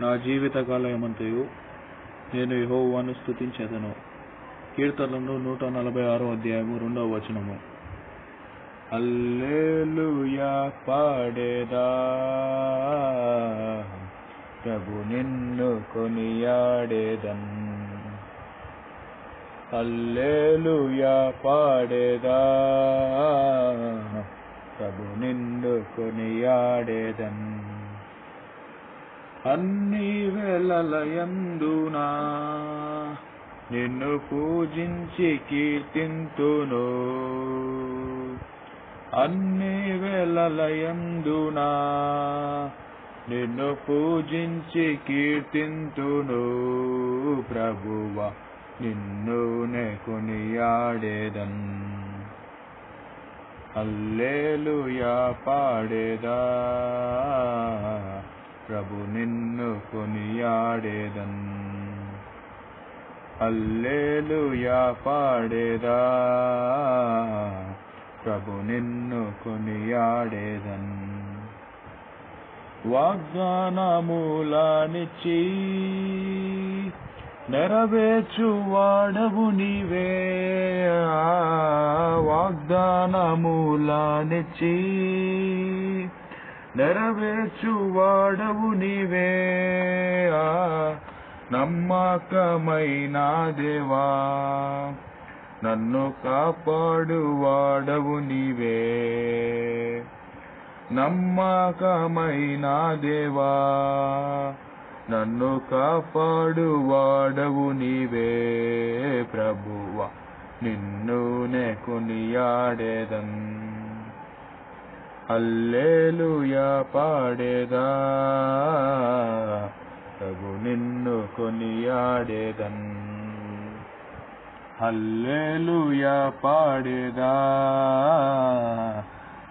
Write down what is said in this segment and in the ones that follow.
నా జీవిత కాలమంతయు నేను యహోవాను స్థుతించేదను కీర్తనలు నూట నలభై ఆరో అధ్యాయము రెండవ వచనము. అల్లేలుయా పాడేదా? ప్రభు నిన్ను కొనియాడేదన్? అల్లేలుయా పాడేదా? ప్రభు నిన్ను కొనియాడేదన్? అన్ని వేళలయందునా నిన్ను పూజించి కీర్తింతును. అన్ని వేళలయందునా నిన్ను పూజించి కీర్తింతును. ప్రభువ నిన్ను నే కొనియాడేదన్ అల్లేలుయా పాడేదా. ప్రభు నిన్ను కొనియాడేదన్. అల్లేలుయా పాడేదా. ప్రభు నిన్ను కొనియాడేదన్. వాగ్దానమూలానిచ్చి నెరవేర్చువాడవు నీవే. వాగ్దానమూలానిచ్చి నెరవేర్చు వాడవు నీవే నమ్మకమైన దేవా నన్ను కాపాడు వాడవు నీవే. నమ్మకమైన దేవా నన్ను కాపాడు వాడవు నీవే. ప్రభువా నిన్ను నే కొనియాడేదన్ అల్లేలుయా పాడేదా ప్రభు నిన్ను కొనియాడేదన్ హల్లేలుయా పాడేదా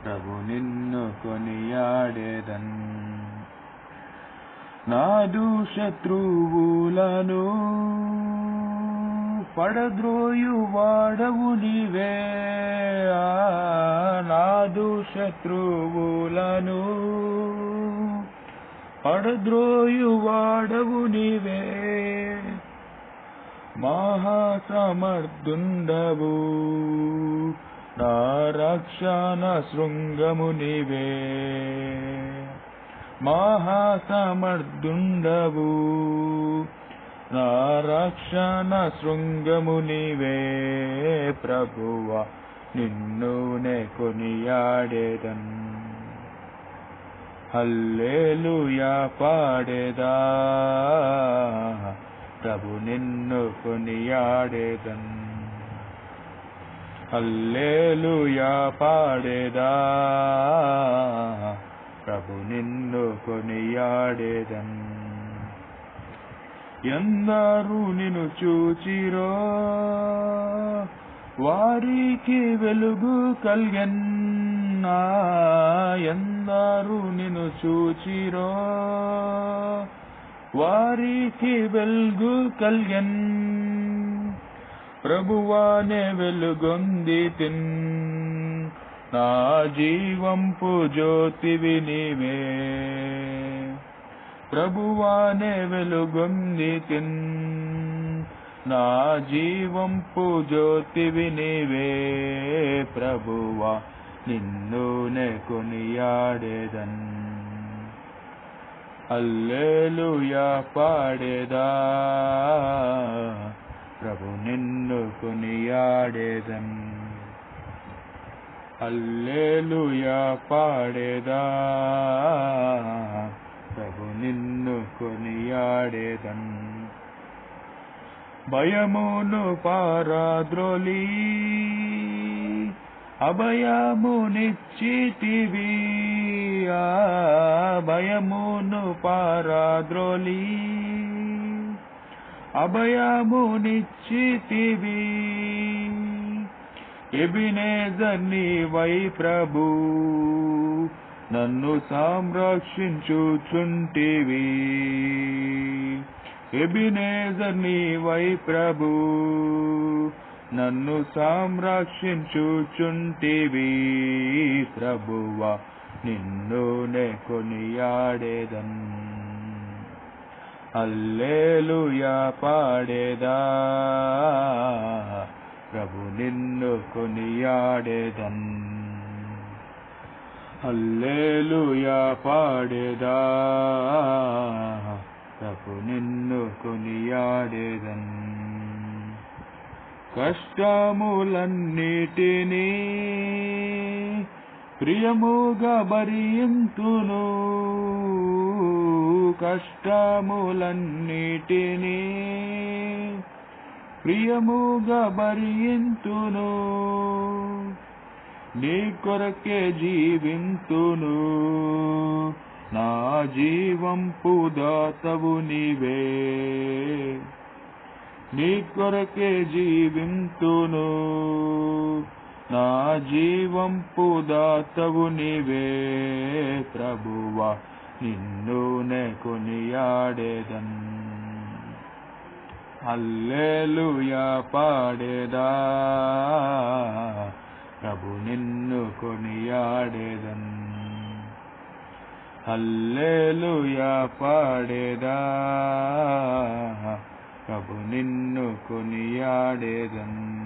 ప్రభు నిన్ను కొనియాడేదన్ నాదు శత్రువులను పడద్రోయు వాడవు నీవే. నాదు శత్రువులను పడద్రోయు వాడవు నీవే. మహాసమర్థుండవు. నా రక్షణ శృంగము నీవే. మహాసమర్థుండవు. నా రక్షణ శృంగమునివే ప్రభువ నిన్ను నే కొనియాడేదన్. హల్లేలుయా పాడేదా ప్రభు నిన్ను కొనియాడేదన్. హల్లేలుయా పాడేదా ప్రభు నిన్ను కొనియాడేదన్. ఎందరు నిన్ను చూచిరో? వారికి వెలుగు కలిగన్నా ఎందరు నిన్ను చూచిరో? వారికి వెలుగు కలిగన్ ప్రభువానే వెలుగొంది తిన్. నా జీవంపు జ్యోతివి నీవే. ప్రభువానే వెలుగొంది తిన్ నా జీవంపు జ్యోతివి నీవే ప్రభువా నిన్నునే కొనియాడేదన్ అల్లేలుయా పాడేదా ప్రభు నిన్ను కొనియాడేదన్. అల్లేలుయా పాడేదా కొనియాడేదన్ భయమును పారాద్రోలి అభయమునిచ్చితివి ఆ భయమును పారాద్రోలి అభయమునిచ్చితివి. ఎబినేజర్ని వై ప్రభు నన్ను సంరక్షించుచుంటివి. ఎబినేజర్ని వై ప్రభు నన్ను సంరక్షించుచుంటివి. ప్రభువా నిన్ను నే కొనియాడేదన్. అల్లేలుయా పాడేదా ప్రభు నిన్ను కొనియాడేదన్. అల్లేలుయా పాడేదా. ప్రభు నిన్ను కొనియాడేదన్. కష్టములన్నిటినీ ప్రియముగా భరింతును. కష్టములన్నిటినీ ప్రియముగా భరింతును. నీ కొరకే జీవింతును. నా జీవంపు దాతవు నీవే. నీ కొరకే జీవింతును. నా జీవంపు దాతవు నీవే. ప్రభువా నిన్ను నే కొనియాడేదన్. అల్లేలుయా పాడేదా. ప్రభు నిన్ను కొనియాడేదన్. హల్లేలుయా పాడేదా. ప్రభు నిన్ను కొనియాడేదన్.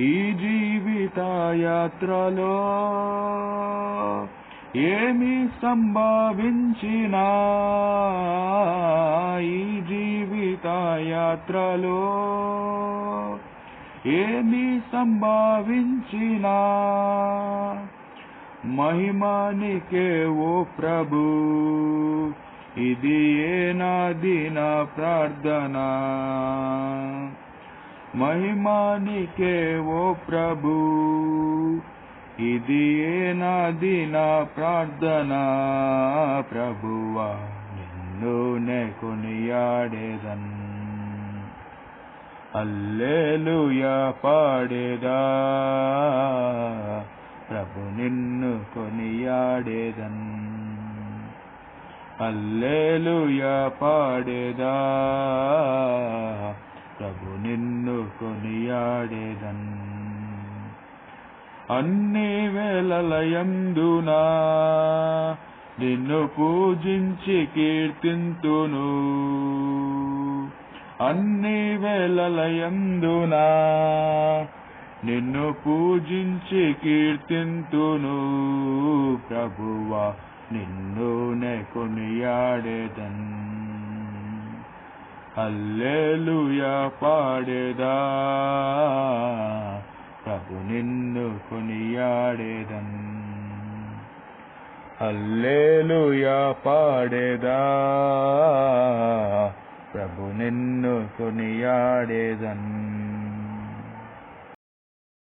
ఈ జీవిత యాత్రలో ఏమి సంభవించినా ఈ జీవిత యాత్రలో ఏమి సంభవించినా? మహిమానికే ఓ ప్రభు. ఇది ఏ నాది నా ప్రార్థన? మహిమానికే ఓ ప్రభు. ఇది ఏ నాది నా ప్రార్థన? ప్రభువా నిన్ను నే కొనియాడేదన్ అల్లేలుయా పాడేదా. ప్రభు నిన్ను కొనియాడేదన్. అల్లేలుయా పాడేదా. ప్రభు నిన్ను కొనియాడేదన్. అన్ని వేళలయందునా నిన్ను పూజించి కీర్తింతును. అన్ని వేళలయందునా నిన్ను పూజించి కీర్తింతును ప్రభువా నిన్ను నే కొనియాడేదన్. అల్లేలుయా పాడేదా ప్రభు నిన్ను కొనియాడేదన్. అల్లేలుయా పాడేదా ప్రభు నిన్ను కొనియాడేదన్